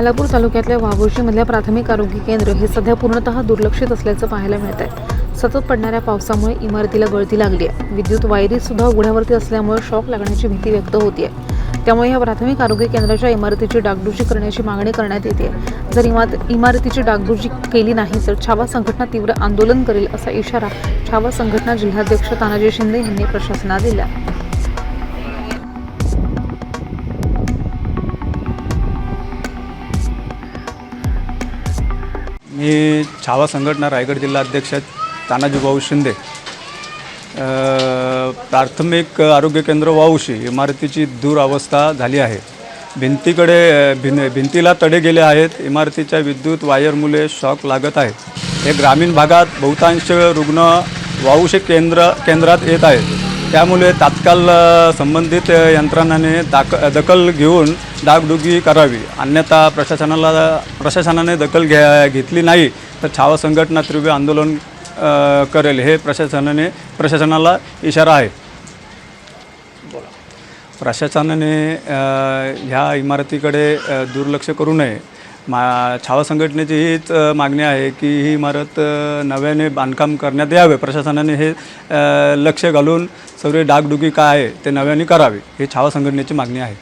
खालापूर तालुक्यातल्या वाघोशीमधल्या प्राथमिक आरोग्य केंद्र हे सध्या पूर्णतः दुर्लक्षित असल्याचं पाहायला मिळत आहे सतत पडणाऱ्या पावसामुळे इमारतीला गळती लागली आहे. विद्युत वायरी सुद्धा उघड्यावरती असल्यामुळे शॉक लागण्याची भीती व्यक्त होतीये. त्यामुळे या प्राथमिक आरोग्य केंद्राच्या इमारतीची डागडुजी करण्याची मागणी करण्यात येते. जर इमारत इमारतीची डागडुजी केली नाही तर छावा संघटना तीव्र आंदोलन करेल असा इशारा छावा संघटना जिल्हाध्यक्ष तानाजी शिंदे यांनी प्रशासनाला दिला मी छावा संघटना रायगड जिल्हा अध्यक्ष तानाजीभाऊ शिंदे. प्राथमिक आरोग्य केंद्र वाऊशी इमारतीची दुरावस्था झाली आहे. भिंतीकडे भिन भिंतीला तडे गेले आहेत इमारतीच्या विद्युत वायरमुळे शॉक लागत आहेत हे ग्रामीण भागात बहुतांश रुग्ण वाऊशी केंद्र केंद्रात येत आहेत. त्यामुळे तात्काळ संबंधित यंत्रणाने दाक दखल घेऊन डागडुगी करावी. अन्यथा प्रशासनाला प्रशासनाने दखल घ्या घेतली नाही तर छावा संघटना तीव्र आंदोलन करेल हे प्रशासनाने प्रशासनाला इशारा आहे. प्रशासनाने ह्या इमारतीकडे दुर्लक्ष करू नये. मा छावा संघटनेची हीच मागणी आहे की ही इमारत नव्याने बांधकाम करण्यात यावे. प्रशासनाने हे लक्ष घालून सगळे डागडुगी काय आहे ते नव्याने करावे ही छावा संघटनेची मागणी आहे.